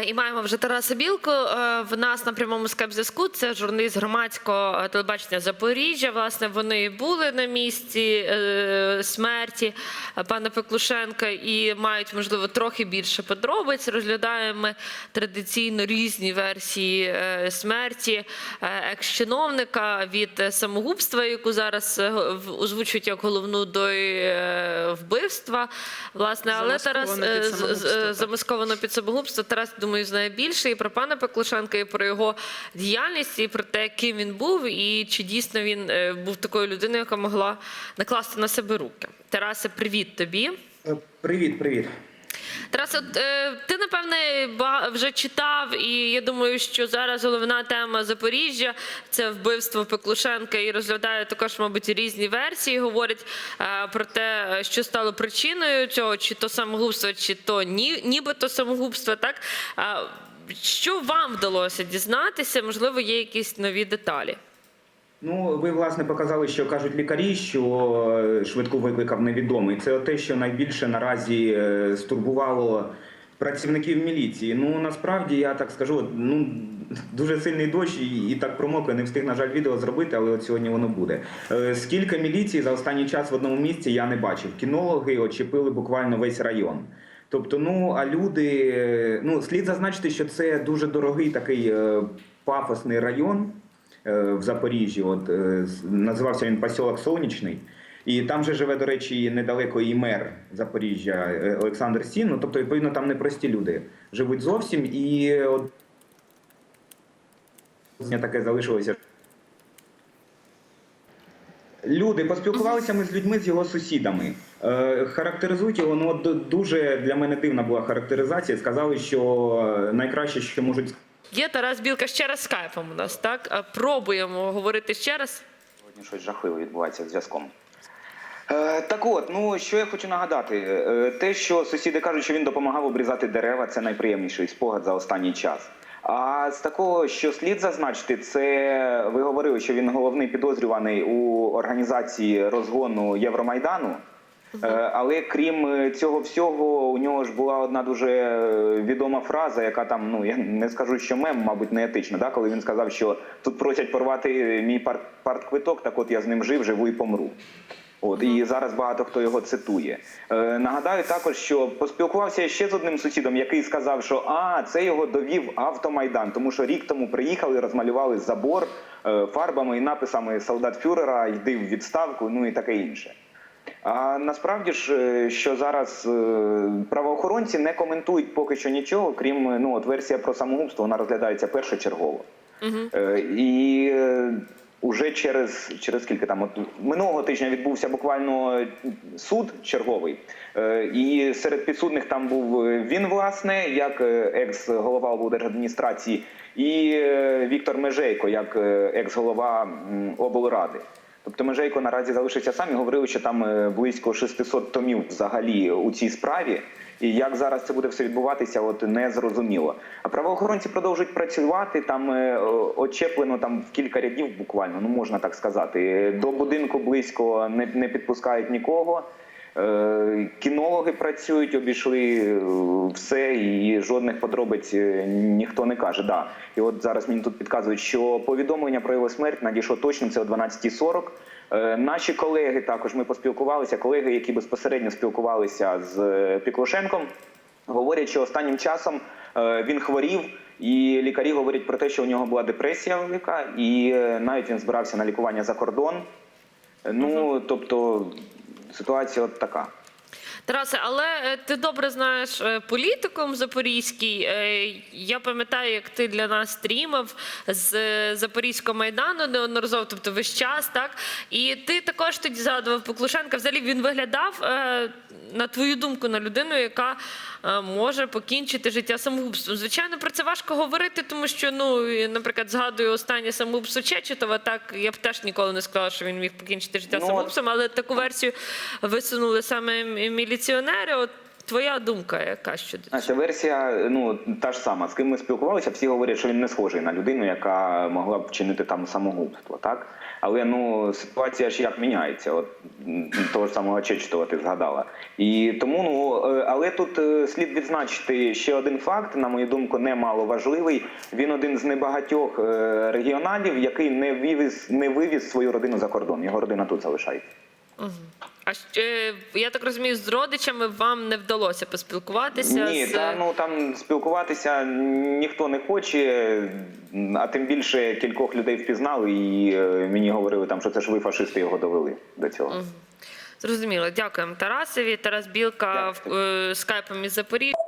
Е, І маємо вже Тараса Білку. Е, В нас на прямому скайп-зв'язку. Це журналіст громадського е, телебачення Запоріжжя. Власне, вони були на місці смерті пана Пеклушенка і мають, можливо, трохи більше подробиць. Розглядаємо традиційно різні версії смерті екс-чиновника від самогубства, яку зараз озвучують як головну до вбивства. Власне, але Тарас замасковано під самогубство. Тарас, думаю, знає більше і про пана Пеклушенка, і про його діяльність, і про те, ким він був, і чи дійсно він е, був такою людиною, яка могла накласти на себе руки. Тарасе, привіт тобі. Е, Привіт, привіт. Тарас, от, е, ти напевне вже читав, і я думаю, що зараз головна тема Запоріжжя це вбивство Пеклушенка, і розглядає також, мабуть, різні версії. Говорять е, про те, що стало причиною цього, чи то самогубство, чи то ні, нібито самогубство. Так А що вам вдалося дізнатися? Можливо, є якісь нові деталі. Ну, ви власне показали, що кажуть лікарі, що е, швидку викликав невідомий. Це те, що найбільше наразі е, стурбувало працівників міліції. Ну насправді я так скажу, ну дуже сильний дощ і, і так промок, я не встиг, на жаль, відео зробити, але от сьогодні воно буде. Е, Скільки міліції за останній час в одному місці я не бачив. Кінологи очепили буквально весь район. Тобто, ну а люди, ну слід зазначити, що це дуже дорогий такий пафосний район в Запоріжжі. От е, називався він посілок Сонячний. І там же живе, до речі, недалеко і мер Запоріжжя е, Олександр Сін. Ну, тобто, відповідно, там непрості люди живуть зовсім. І от таке залишилося. Люди поспілкувалися ми з людьми з його сусідами. Е, характеризують його. Ну от дуже для мене дивна була характеризація. Сказали, що найкраще, що можуть Є Тарас Білка ще раз скайпом у нас, так? Пробуємо говорити ще раз. Сьогодні щось жахливе відбувається з зв'язком. Е, так от, ну що я хочу нагадати, Е, те, що сусіди кажуть, що він допомагав обрізати дерева, це найприємніший спогад за останній час. А з такого, що слід зазначити, це ви говорили, що він головний підозрюваний у організації розгону Євромайдану. Е, Але крім е, цього всього, у нього ж була одна дуже е, відома фраза, яка там, ну я не скажу, що мем, мабуть, не етична, да? коли він сказав, що тут просять порвати мій парт, партквиток, так от я з ним жив, живу і помру. От і зараз багато хто його цитує. Е, нагадаю також, що поспілкувався я ще з одним сусідом, який сказав, що а це його довів автомайдан, тому що рік тому приїхали, розмалювали забор е, фарбами і написами Солдат Фюрера, йди в відставку, ну і таке інше. А насправді ж, е, що зараз е, правоохоронці не коментують поки що нічого, крім е, ну от версія про самогубство, вона розглядається першочергово. Е, І уже через, через скільки там, от минулого тижня відбувся буквально суд черговий. І серед підсудних там був він, власне, як екс-голова облдержадміністрації, і Віктор Межейко, як екс-голова облради. Тобто Межейко наразі залишився сам і говорили, що там е, близько 600 томів взагалі у цій справі. І як зараз це буде все відбуватися, от не зрозуміло. А правоохоронці продовжують працювати. Там е, очеплено там в кілька рядів, буквально, ну можна так сказати. До будинку близько не, не підпускають нікого. Е, Кінологи працюють, обійшли е, все, і жодних подробиць е, ніхто не каже. Да. І от зараз мені тут підказують, що повідомлення про його смерть надійшло точно це о 12.40. Е, Наші колеги також ми поспілкувалися. Колеги, які безпосередньо спілкувалися з Піклушенком, говорять, що останнім часом він хворів, і лікарі говорять про те, що у нього була депресія велика, і навіть він збирався на лікування за кордон. Ну тобто ситуація от така. Тарасе, але е, ти добре знаєш е, політикум запорізький. Е, Я пам'ятаю, як ти для нас стрімив з Запорізького майдану неодноразово, тобто весь час, так? І ти також тоді згадував Поклушенка. Взагалі він виглядав, на твою думку, на людину, яка може покінчити життя самогубством. Звичайно, про це важко говорити, тому що, ну, наприклад, згадую останнє самогубство Чечетова, так я б теж ніколи не сказала, що він міг покінчити життя Ну, самогубством, але таку версію висунули саме м- міліціонери. От твоя думка, яка щодо цього? Наша версія, ну та ж сама. З ким ми спілкувалися, всі говорять, що він не схожий на людину, яка могла б вчинити там самогубство. Так Але ну ситуація ж як міняється. От того ж самого Чечетова ти згадала. І тому ну е, але тут е, слід відзначити ще один факт, на мою думку, немало важливий. Він один з небагатьох е, регіоналів, який не вивіз не вивіз свою родину за кордон. Його родина тут залишається. А е, я так розумію, з родичами вам не вдалося поспілкуватися Ні, з та ну там спілкуватися ніхто не хоче, а тим більше кількох людей впізнали, і е, мені говорили там, що це ж ви фашисти його довели до цього. Зрозуміло, дякуємо Тарасові. Тарас Білка Дякую. в е, скайпом із Запоріжжя.